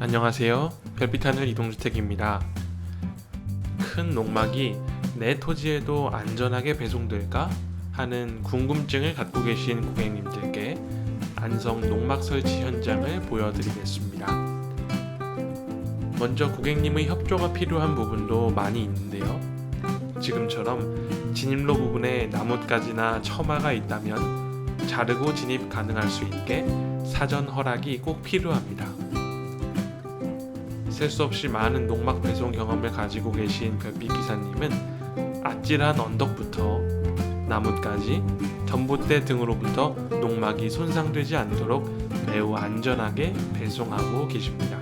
안녕하세요. 별빛하늘 이동주택입니다. 큰 농막이 내 토지에도 안전하게 배송될까 하는 궁금증을 갖고 계신 고객님들께 안성 농막 설치 현장을 보여드리겠습니다. 먼저 고객님의 협조가 필요한 부분도 많이 있는데요. 지금처럼 진입로 부분에 나뭇가지나 처마가 있다면 자르고 진입 가능할 수 있게 사전 허락이 꼭 필요합니다. 셀 수 없이 많은 농막 배송 경험을 가지고 계신 별빛 기사님은 아찔한 언덕부터 나뭇가지, 전봇대 등으로부터 농막이 손상되지 않도록 매우 안전하게 배송하고 계십니다.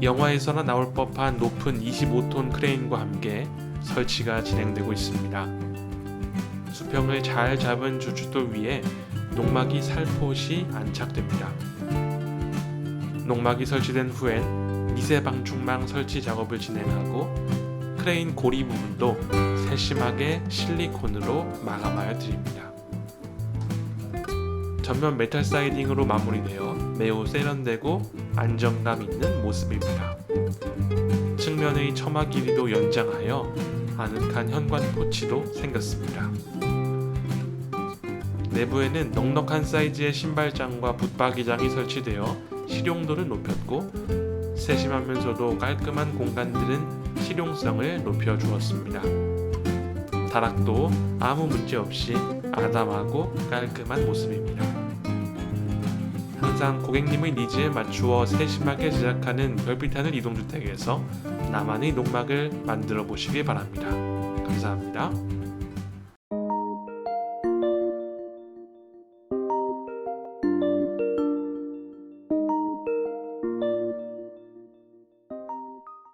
영화에서나 나올 법한 높은 25톤 크레인과 함께 설치가 진행되고 있습니다. 수평을 잘 잡은 주춧돌 위에 농막이 살포시 안착됩니다. 농막이 설치된 후엔 미세 방충망 설치 작업을 진행하고 크레인 고리 부분도 세심하게 실리콘으로 마감하여 드립니다. 전면 메탈 사이딩으로 마무리되어 매우 세련되고 안정감 있는 모습입니다. 측면의 처마 길이도 연장하여 아늑한 현관 포치도 생겼습니다. 내부에는 넉넉한 사이즈의 신발장과 붙박이장이 설치되어 실용도를 높였고 세심하면서도 깔끔한 공간들은 실용성을 높여주었습니다. 다락도 아무 문제 없이 아담하고 깔끔한 모습입니다. 항상 고객님의 니즈에 맞추어 세심하게 제작하는 별빛하늘 이동주택에서 나만의 농막을 만들어 보시길 바랍니다. 감사합니다.